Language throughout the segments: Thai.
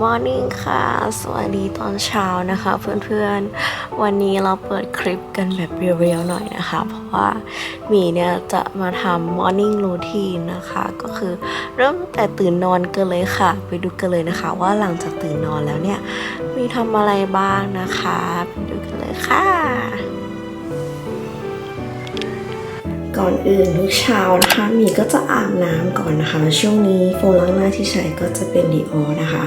Morning ค่ะ สวัสดีตอนเช้านะคะ เพื่อนๆ วันนี้เราเปิดคลิปกันแบบเรียวๆหน่อยนะคะ เพราะว่ามีเนี่ยจะมาทำ Morning Routine นะคะ ก็คือเริ่มแต่ตื่นนอนกันเลยค่ะ ไปดูกันเลยนะคะ ว่าหลังจากตื่นนอนแล้วเนี่ย มีทำอะไรบ้างนะคะ ไปดูกันเลยค่ะ ก่อนอื่นทุกเช้านะคะหมีก็จะอาบน้ำก่อนนะคะ ช่วงนี้โฟมล้างหน้าที่ใช้ก็จะเป็นดีออนะคะ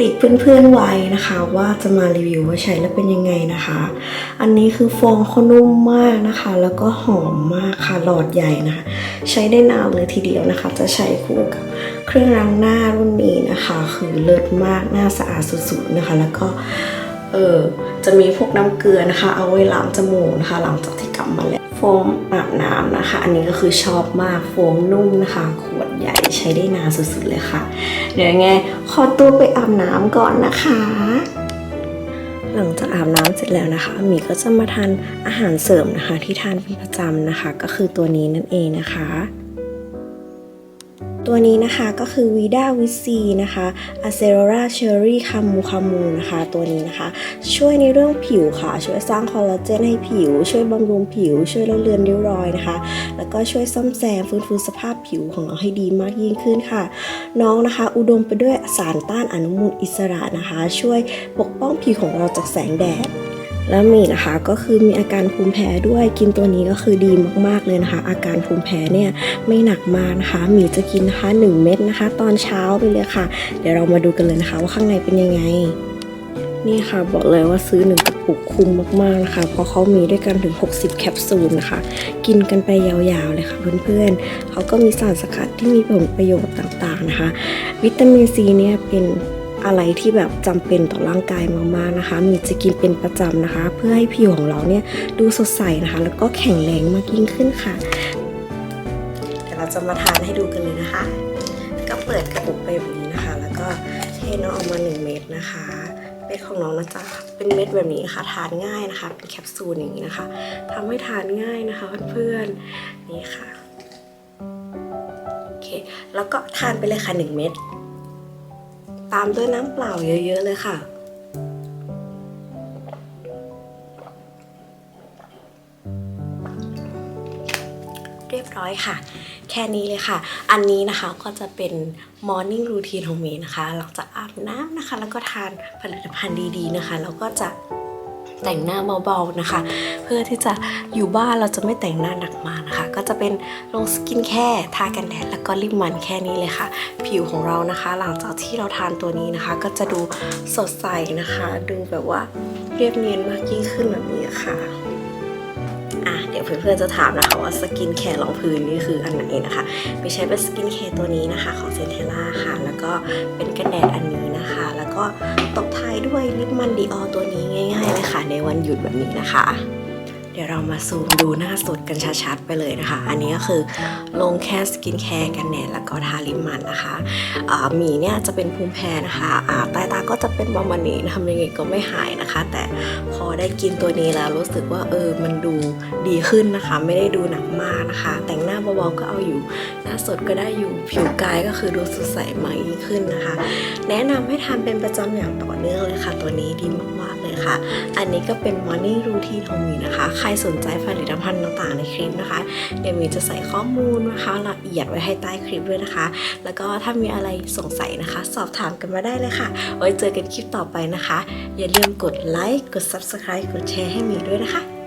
ติดเพื่อนๆไว้นะคะ ว่าจะมารีวิวว่าใช้แล้วเป็นยังไงนะคะ อันนี้คือฟองเขานุ่มมากนะคะ แล้วก็หอมมากค่ะหลอดใหญ่นะคะ ใช้ได้นานเลยทีเดียวนะคะ จะใช้คู่กับเครื่องล้างหน้ารุ่นนี้นะคะ คือเลิศมากหน้าสะอาดสุดๆนะคะ แล้วก็เออจะมีพวกน้ำเกลือนะคะ เอาไว้ล้างจมูกนะคะ หลังจากที่กลับมาแล้ว โฟมอาบน้ำนะคะ อันนี้ก็คือชอบมากโฟมนุ่มนะคะ ขวดใหญ่ใช้ได้นานสุดๆเลยค่ะ เดี๋ยวยังไงขอตัวไปอาบน้ำก่อนนะคะ หลังจากอาบน้ำเสร็จแล้วนะคะหมีก็จะมาทานอาหารเสริมนะคะ ที่ทานเป็นประจำนะคะ ก็คือตัวนี้นั่นเองนะคะ ตัวนี้นะคะก็คือ Vida w i c i นะคะ a c e r o r a Cherry คามูคามูนะคะ ตัวนี้นะคะ ช่วยในเรื่องผิวค่ะ ช่วยสร้างคอลลาเจนให้ผิว ช่วยบำรุงผิว ช่วยลดเลือนริ้วรอยนะคะ แล้วก็ช่วยซ่อมแซมฟื้นฟูสภาพผิวของเราให้ดีมากยิ่งขึ้นค่ะ น้องนะคะ อุดมไปด้วยสารต้านอนุมูลอิสระนะคะ ช่วยปกป้องผิวของเราจากแสงแดด แล้วมีนะคะก็คือมีอาการภูมิแพ้ด้วยกินตัวนี้ก็คือดีมากๆเลยนะคะ อาการภูมิแพ้เนี่ยไม่หนักมากนะคะมีจะกินนะคะ 1 เม็ดนะคะ ตอนเช้าไปเลยค่ะ เดี๋ยวเรามาดูกันเลยนะคะว่าข้างในเป็นยังไงนี่ค่ะบอกเลยว่าซื้อหนึ่งกระปุกคุ้มมากๆนะคะเพราะเขามีด้วยกันถึง 60 แคปซูลนะคะ กินกันไปยาวๆเลยค่ะเพื่อนๆเขาก็มีสารสกัดที่มีผลประโยชน์ต่างๆนะคะ วิตามินซีเนี่ยเป็น อะไรที่แบบจำเป็นต่อร่างกายมากๆนะคะ มีจะกินเป็นประจำนะคะ เพื่อให้ผิวของเราเนี่ยดูสดใสนะคะ แล้วก็แข็งแรงมากยิ่งขึ้นค่ะเดี๋ยวเราจะมาทานให้ดูกันเลยนะคะ ก็เปิดกระปุกไปแบบนี้นะคะ แล้วก็เทน้องออกมา 1 เม็ดนะคะเม็ดของน้องนะจ๊ะเป็นเม็ดแบบนี้ค่ะ ทานง่ายนะคะ เป็นแคปซูลอย่างนี้นะคะทำให้ทานง่ายนะคะเพื่อนๆนี่ค่ะโอเคแล้วก็ทานไปเลยค่ะ 1 เม็ด ตามด้วยน้ำเปล่าเยอะๆเลยค่ะ เรียบร้อยค่ะ แค่นี้เลยค่ะ อันนี้นะคะก็จะเป็น Morning Routine ของเมนะคะ หลังจากอาบน้ำนะคะ แล้วก็ทานผลิตภัณฑ์ดีๆนะคะ แล้วก็จะ แต่งหน้าเบาๆนะคะ เพื่อที่จะอยู่บ้านเราจะไม่แต่งหน้าหนักมานะคะ ก็จะเป็นลงสกินแค่ทากันแดดแล้วก็ลิปมันแค่นี้เลยค่ะ ผิวของเรานะคะ หลังจากที่เราทานตัวนี้นะคะ ก็จะดูสดใสนะคะ ดูแบบว่าเรียบเนียนมากยิ่งขึ้นแบบนี้ค่ะอะเดี๋ยวเพื่อนๆจะถามนะคะว่าสกินแคร์รองพื้นนี่คืออันไหนนะคะไปใช้เป็นสกินแคร์ตัวนี้นะคะของเซนเทล่าค่ะ แล้วก็เป็นกันแดดอันนี้นะคะ ก็ตบท้ายด้วยลิปมันดีออตัวนี้ง่าย ๆ เลยค่ะ ในวันหยุดแบบนี้นะคะ ดี๋ยวเรามาซูมดูหน้าสดกันชัดๆไปเลยนะคะ อันนี้ก็คือลงแค่สกินแคร์กันแดดแล้วก็ทาลิปมันนะคะมีเนี่ยจะเป็นภูมิแพ้นะคะอ่าใต้ตาก็จะเป็นประมาณนี้ทำยังไงก็ไม่หายนะคะ แต่พอได้กินตัวนี้แล้วรู้สึกว่าเออมันดูดีขึ้นนะคะ ไม่ได้ดูหนักมากนะคะ แต่งหน้าเบาๆก็เอาอยู่ หน้าสดก็ได้อยู่ผิวกายก็คือดูสดใสมากยิ่งขึ้นนะคะ แนะนำให้ทานเป็นประจำอย่างต่อเนื่องเลยค่ะ ตัวนี้ดีมากๆเลยค่ะ อันนี้ก็เป็น Morning Routine ของมีนะคะใครสนใจผลิตภัณฑ์ต่างๆ ในคลิปนะคะเดี๋ยวมีจะใส่ข้อมูลนะคะละเอียดไว้ให้ใต้คลิปด้วยนะคะ แล้วก็ถ้ามีอะไรสงสัยนะคะ สอบถามกันมาได้เลยค่ะ ไว้เจอกันคลิปต่อไปนะคะ อย่าลืมกดไลค์กด Subscribe กดแชร์ให้มีด้วยนะคะ